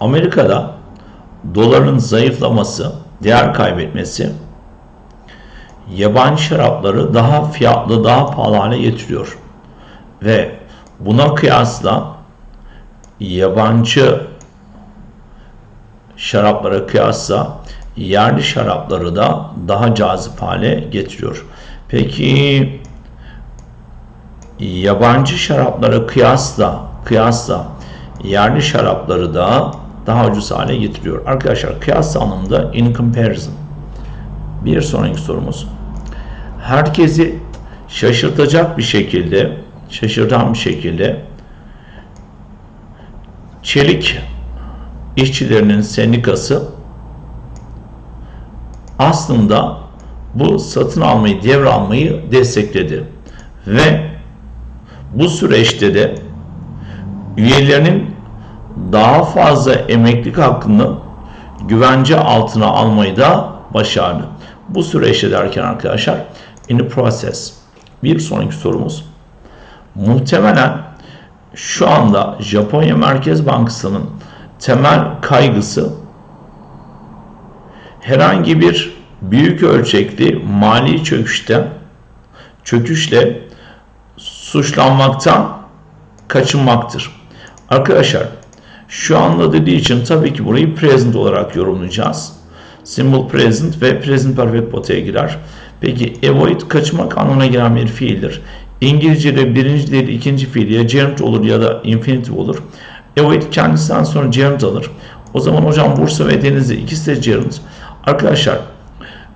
Amerika'da doların zayıflaması, değer kaybetmesi yabancı şarapları daha fiyatlı, daha pahalı hale getiriyor. Ve buna kıyasla yabancı şaraplara kıyasla yerli şarapları da daha cazip hale getiriyor. Peki yabancı şaraplara kıyasla kıyasla yerli şarapları da daha ucuz hale getiriyor. Arkadaşlar kıyas anlamında in comparison. Bir sonraki sorumuz. Herkesi şaşırtacak bir şekilde, şaşırtan bir şekilde Çelik işçilerinin sendikası aslında bu satın almayı, devralmayı destekledi. Ve bu süreçte de üyelerinin daha fazla emeklilik hakkını güvence altına almayı da başardı. Bu süreçte derken arkadaşlar in the process. Bir sonraki sorumuz. Muhtemelen şu anda Japonya Merkez Bankası'nın temel kaygısı herhangi bir büyük ölçekli mali çöküşten çöküşle suçlanmaktan kaçınmaktır. Arkadaşlar şu anda dediği için tabii ki burayı present olarak yorumlayacağız. Simple present ve present perfect potaya girer. Peki avoid kaçmak anlamına gelen bir fiildir. İngilizce'de birinci değil ikinci fiil ya gerund olur ya da infinitive olur. Avoid kendisinden sonra gerund alır. O zaman hocam Bursa ve Denizli ikisi de gerund. Arkadaşlar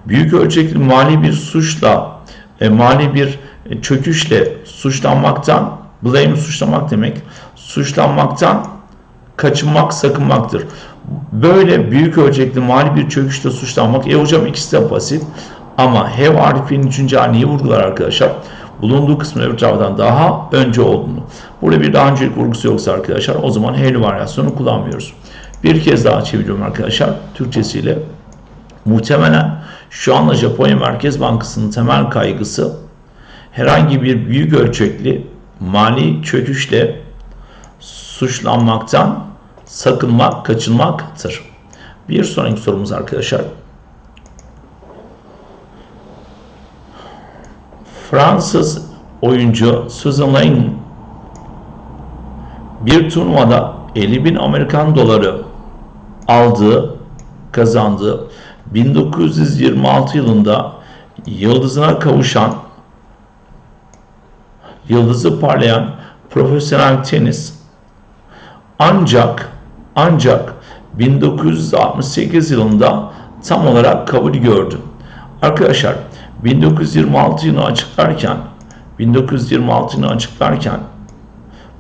büyük ölçekli mali bir suçla e, mali bir e, çöküşle suçlanmaktan blame suçlamak demek suçlanmaktan kaçınmak sakınmaktır. Böyle büyük ölçekli mali bir çöküşle suçlanmak e hocam ikisi de pasif ama have harfinin üçüncü haneyi vurgular arkadaşlar. Bulunduğu kısmın öbür taraftan daha önce olduğunu. Burada bir daha öncelik vurgusu yoksa arkadaşlar o zaman have varyasyonu kullanmıyoruz. Bir kez daha çeviriyorum arkadaşlar Türkçesiyle. Muhtemelen şu anda Japonya Merkez Bankası'nın temel kaygısı herhangi bir büyük ölçekli mali çöküşle suçlanmaktan sakınmak, kaçınmaktır. Bir sonraki sorumuz arkadaşlar. Fransız oyuncu Susan Lane bir turnuvada 50 bin Amerikan doları aldığı, kazandığı 1926 yılında yıldızına kavuşan, yıldızı parlayan profesyonel tenis ancak ancak 1968 yılında tam olarak kabul gördü. Arkadaşlar 1926 yılını açıklarken 1926 yılını açıklarken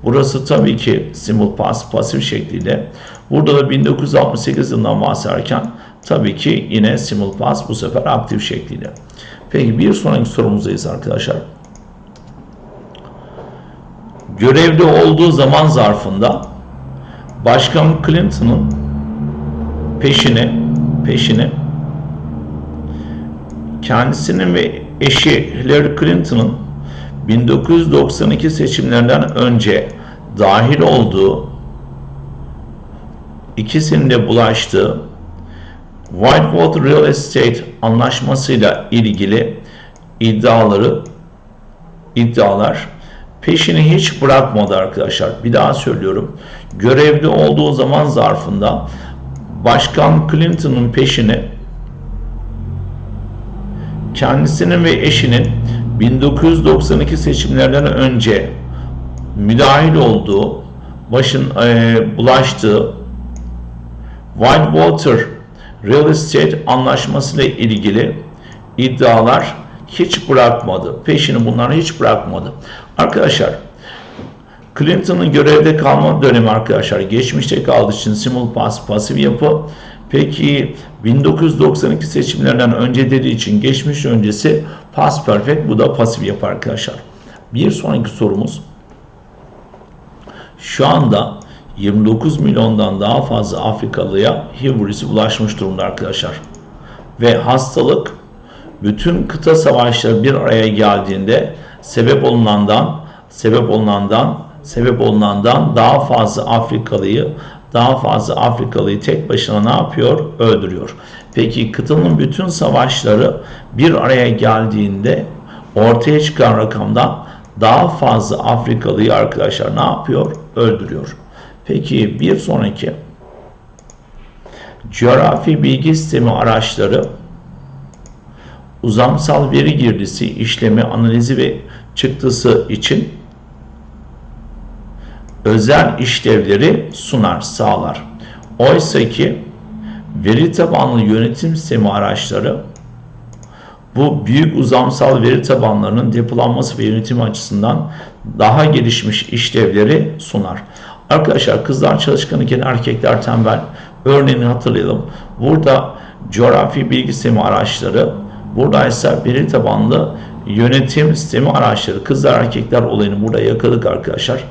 burası tabii ki simul pas pasif şekliyle burada da 1968 yılından bahsederken tabii ki yine simul pas bu sefer aktif şekliyle. Peki bir sonraki sorumuzdayız arkadaşlar. Görevde olduğu zaman zarfında Başkan Clinton'ın peşine peşine kendisinin ve eşi Hillary Clinton'ın 1992 seçimlerinden önce dahil olduğu ikisinin de bulaştığı Whitewater Real Estate anlaşmasıyla ilgili iddiaları iddialar peşini hiç bırakmadı arkadaşlar. Bir daha söylüyorum. Görevde olduğu zaman zarfında Başkan Clinton'ın peşini kendisinin ve eşinin 1992 seçimlerden önce müdahil olduğu, başın e, bulaştığı Whitewater Real Estate anlaşmasıyla ilgili iddialar hiç bırakmadı. Peşini bunları hiç bırakmadı. Arkadaşlar Clinton'ın görevde kalma dönemi arkadaşlar geçmişte kaldığı için simul pas pasif yapı. Peki 1992 seçimlerinden önce dediği için geçmiş öncesi past perfect bu da pasif yapı arkadaşlar. Bir sonraki sorumuz şu anda 29 milyondan daha fazla Afrikalıya HIV virüsü bulaşmış durumda arkadaşlar. Ve hastalık bütün kıta savaşları bir araya geldiğinde sebep olunandan sebep olunandan sebep olunandan daha fazla Afrikalıyı daha fazla Afrikalıyı tek başına ne yapıyor? Öldürüyor. Peki kıtanın bütün savaşları bir araya geldiğinde ortaya çıkan rakamdan daha fazla Afrikalıyı arkadaşlar ne yapıyor? Öldürüyor. Peki bir sonraki coğrafi bilgi sistemi araçları uzamsal veri girdisi işlemi, analizi ve çıktısı için özel işlevleri sunar, sağlar. Oysa ki veri tabanlı yönetim sistemi araçları bu büyük uzamsal veri tabanlarının depolanması ve yönetimi açısından daha gelişmiş işlevleri sunar. Arkadaşlar kızlar çalışkan iken erkekler tembel örneğini hatırlayalım. Burada coğrafi bilgi sistemi araçları burada ise veri tabanlı yönetim sistemi araçları kızlar erkekler olayını burada yakaladık arkadaşlar.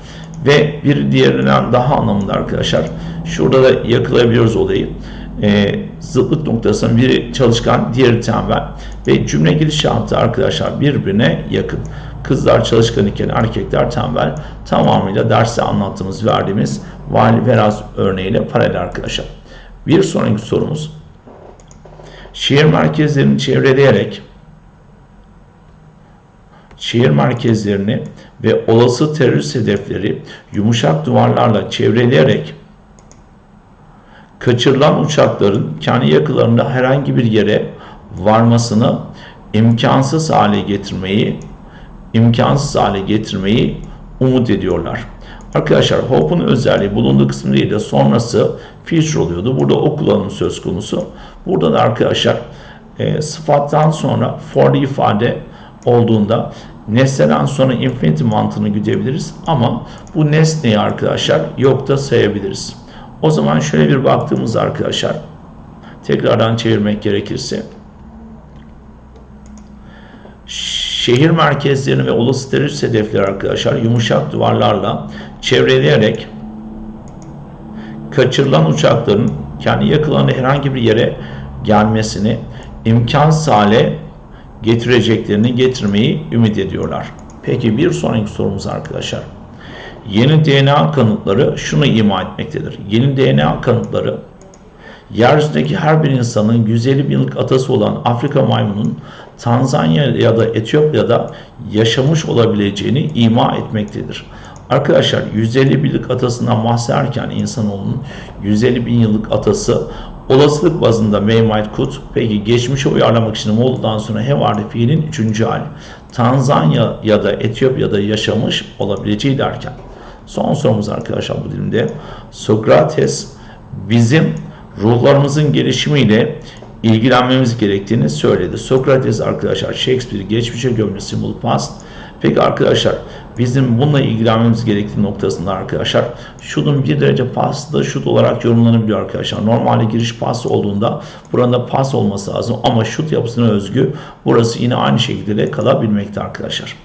Ve bir diğerinden daha anlamında arkadaşlar şurada da yakalayabiliyoruz olayı. E, zıtlık noktasının biri çalışkan diğeri tembel. Ve cümle gidişatı arkadaşlar birbirine yakın. Kızlar çalışkan iken erkekler tembel. Tamamıyla derste anlattığımız verdiğimiz vali veraz örneğiyle paralel arkadaşlar. Bir sonraki sorumuz şehir merkezlerini çevreleyerek şehir merkezlerini ve olası terörist hedefleri yumuşak duvarlarla çevreleyerek kaçırılan uçakların kendi yakılarında herhangi bir yere varmasını imkansız hale getirmeyi imkansız hale getirmeyi umut ediyorlar. Arkadaşlar Hope'un özelliği bulunduğu kısmı değil de sonrası feature oluyordu. Burada o kullanım söz konusu. Burada da arkadaşlar e, sıfattan sonra for ifade olduğunda nesneden sonra infinity mantığını güdebiliriz ama bu nesneyi arkadaşlar yok da sayabiliriz. O zaman şöyle bir baktığımız arkadaşlar tekrardan çevirmek gerekirse şehir merkezlerini ve olası terörist hedefleri arkadaşlar yumuşak duvarlarla çevreleyerek kaçırılan uçakların kendi yakılarında herhangi bir yere gelmesini imkansız hale getireceklerini getirmeyi ümit ediyorlar. Peki bir sonraki sorumuz arkadaşlar. Yeni DNA kanıtları şunu ima etmektedir. Yeni DNA kanıtları yeryüzündeki her bir insanın 150 bin yıllık atası olan Afrika maymunun Tanzanya ya da Etiyopya'da yaşamış olabileceğini ima etmektedir. Arkadaşlar 150 bin yıllık atasından bahsederken insanoğlunun 150 bin yıllık atası olasılık bazında may might could peki geçmişe uyarlamak için Moğol'dan sonra he vardı fiilin üçüncü hali Tanzanya ya da Etiyopya'da yaşamış olabileceği derken son sorumuz arkadaşlar bu dilimde Sokrates bizim ruhlarımızın gelişimiyle ilgilenmemiz gerektiğini söyledi. Sokrates arkadaşlar Shakespeare geçmişe gömülü symbol past. Peki arkadaşlar bizim bununla ilgilenmemiz gerektiği noktasında arkadaşlar şunun bir derece pası da şut olarak yorumlanabiliyor arkadaşlar. Normalde giriş pası olduğunda burada pas olması lazım ama şut yapısına özgü burası yine aynı şekilde de kalabilmekte arkadaşlar.